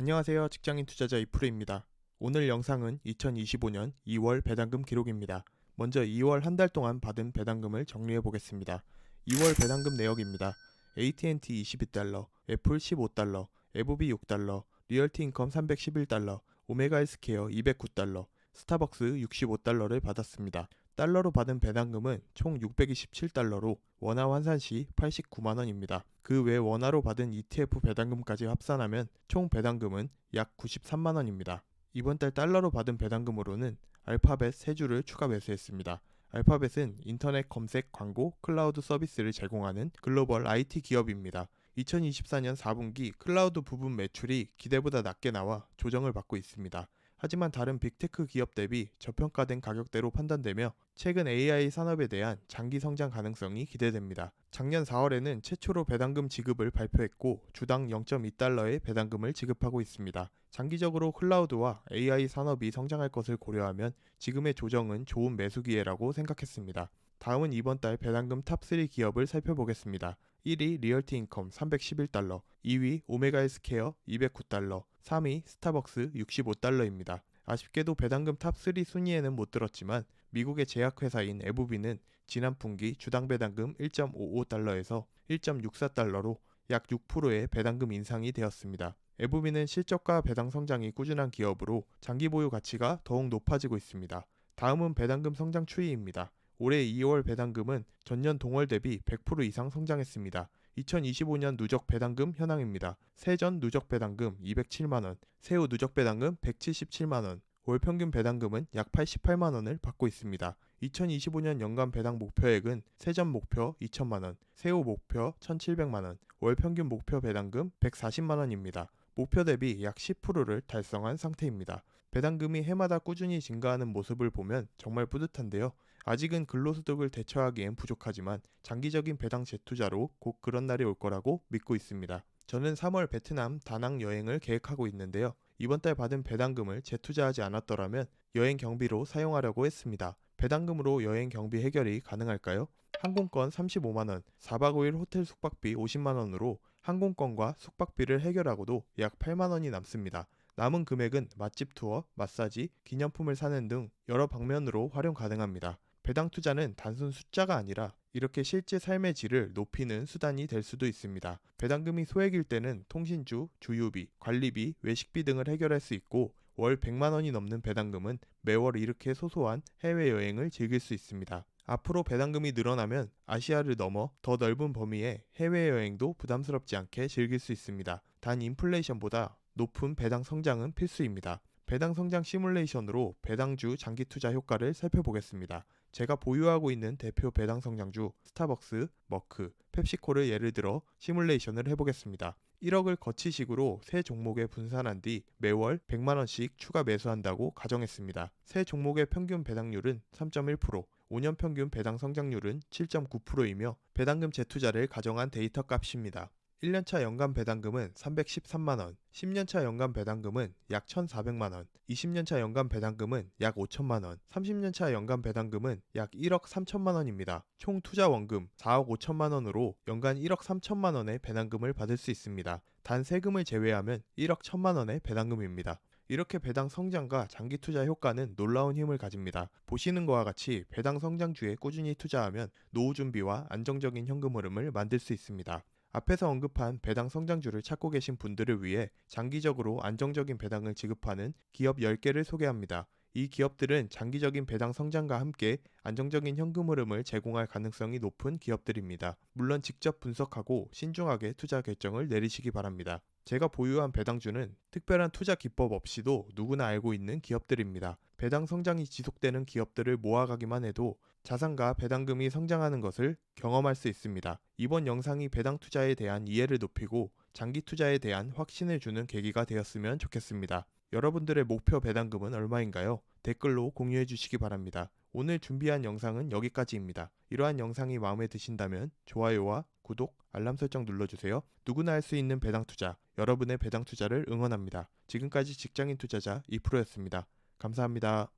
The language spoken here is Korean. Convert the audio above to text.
안녕하세요. 직장인 투자자 이프로입니다. 오늘 영상은 2025년 2월 배당금 기록입니다. 먼저 2월 한 달 동안 받은 배당금을 정리해 보겠습니다. 2월 배당금 내역입니다. AT&T 22달러, 애플 15달러, 에보비 6달러, 리얼티 인컴 311달러, 오메가 헬스케어 209달러, 스타벅스 65달러를 받았습니다. 달러로 받은 배당금은 총 627달러로 원화 환산 시 89만 원입니다. 그 외 원화로 받은 ETF 배당금까지 합산하면 총 배당금은 약 93만 원입니다. 이번 달 달러로 받은 배당금으로는 알파벳 3주를 추가 매수했습니다. 알파벳은 인터넷 검색 광고 클라우드 서비스를 제공하는 글로벌 IT 기업입니다. 2024년 4분기 클라우드 부분 매출이 기대보다 낮게 나와 조정을 받고 있습니다. 하지만 다른 빅테크 기업 대비 저평가된 가격대로 판단되며 최근 AI 산업에 대한 장기 성장 가능성이 기대됩니다. 작년 4월에는 최초로 배당금 지급을 발표했고 주당 0.2달러의 배당금을 지급하고 있습니다. 장기적으로 클라우드와 AI 산업이 성장할 것을 고려하면 지금의 조정은 좋은 매수 기회라고 생각했습니다. 다음은 이번 달 배당금 탑3 기업을 살펴보겠습니다. 1위 리얼티 인컴 311달러, 2위 오메가 헬스케어 209달러, 3위 스타벅스 65달러입니다. 아쉽게도 배당금 탑3 순위에는 못 들었지만 미국의 제약회사인 에브비는 지난 분기 주당 배당금 1.55달러에서 1.64달러로 약 6%의 배당금 인상이 되었습니다. 에브비는 실적과 배당 성장이 꾸준한 기업으로 장기 보유 가치가 더욱 높아지고 있습니다. 다음은 배당금 성장 추이입니다. 올해 2월 배당금은 전년 동월 대비 100% 이상 성장했습니다. 2025년 누적 배당금 현황입니다. 세전 누적 배당금 207만원, 새우 누적 배당금 177만원, 월 평균 배당금은 약 88만 원을 받고 있습니다. 2025년 연간 배당 목표액은 세전 목표 2천만 원, 세후 목표 1,700만 원, 월 평균 목표 배당금 140만 원입니다. 목표 대비 약 10%를 달성한 상태입니다. 배당금이 해마다 꾸준히 증가하는 모습을 보면 정말 뿌듯한데요. 아직은 근로소득을 대처하기엔 부족하지만 장기적인 배당 재투자로 곧 그런 날이 올 거라고 믿고 있습니다. 저는 3월 베트남 다낭 여행을 계획하고 있는데요. 이번 달 받은 배당금을 재투자하지 않았더라면 여행 경비로 사용하려고 했습니다. 배당금으로 여행 경비 해결이 가능할까요? 항공권 35만원, 4박 5일 호텔 숙박비 50만원으로 항공권과 숙박비를 해결하고도 약 8만원이 남습니다. 남은 금액은 맛집 투어, 마사지, 기념품을 사는 등 여러 방면으로 활용 가능합니다. 배당 투자는 단순 숫자가 아니라 이렇게 실제 삶의 질을 높이는 수단이 될 수도 있습니다. 배당금이 소액일 때는 통신주, 주유비, 관리비, 외식비 등을 해결할 수 있고 월 100만 원이 넘는 배당금은 매월 이렇게 소소한 해외여행을 즐길 수 있습니다. 앞으로 배당금이 늘어나면 아시아를 넘어 더 넓은 범위의 해외여행도 부담스럽지 않게 즐길 수 있습니다. 단 인플레이션보다 높은 배당 성장은 필수입니다. 배당 성장 시뮬레이션으로 배당주 장기 투자 효과를 살펴보겠습니다. 제가 보유하고 있는 대표 배당 성장주 스타벅스, 머크, 펩시코를 예를 들어 시뮬레이션을 해보겠습니다. 1억을 거치식으로 세 종목에 분산한 뒤 매월 100만원씩 추가 매수한다고 가정했습니다. 세 종목의 평균 배당률은 3.1%, 5년 평균 배당 성장률은 7.9%이며 배당금 재투자를 가정한 데이터 값입니다. 1년차 연간 배당금은 313만원, 10년차 연간 배당금은 약 1,400만원, 20년차 연간 배당금은 약 5천만원, 30년차 연간 배당금은 약 1억 3천만원입니다. 총 투자 원금 4억 5천만원으로 연간 1억 3천만원의 배당금을 받을 수 있습니다. 단 세금을 제외하면 1억 1천만원의 배당금입니다. 이렇게 배당 성장과 장기 투자 효과는 놀라운 힘을 가집니다. 보시는 것과 같이 배당 성장주에 꾸준히 투자하면 노후 준비와 안정적인 현금 흐름을 만들 수 있습니다. 앞에서 언급한 배당 성장주를 찾고 계신 분들을 위해 장기적으로 안정적인 배당을 지급하는 기업 10개를 소개합니다. 이 기업들은 장기적인 배당 성장과 함께 안정적인 현금 흐름을 제공할 가능성이 높은 기업들입니다. 물론 직접 분석하고 신중하게 투자 결정을 내리시기 바랍니다. 제가 보유한 배당주는 특별한 투자 기법 없이도 누구나 알고 있는 기업들입니다. 배당 성장이 지속되는 기업들을 모아가기만 해도 자산과 배당금이 성장하는 것을 경험할 수 있습니다. 이번 영상이 배당 투자에 대한 이해를 높이고 장기 투자에 대한 확신을 주는 계기가 되었으면 좋겠습니다. 여러분들의 목표 배당금은 얼마인가요? 댓글로 공유해 주시기 바랍니다. 오늘 준비한 영상은 여기까지입니다. 이러한 영상이 마음에 드신다면 좋아요와 구독, 알람 설정 눌러주세요. 누구나 할 수 있는 배당 투자, 여러분의 배당 투자를 응원합니다. 지금까지 직장인 투자자 이프로였습니다. 감사합니다.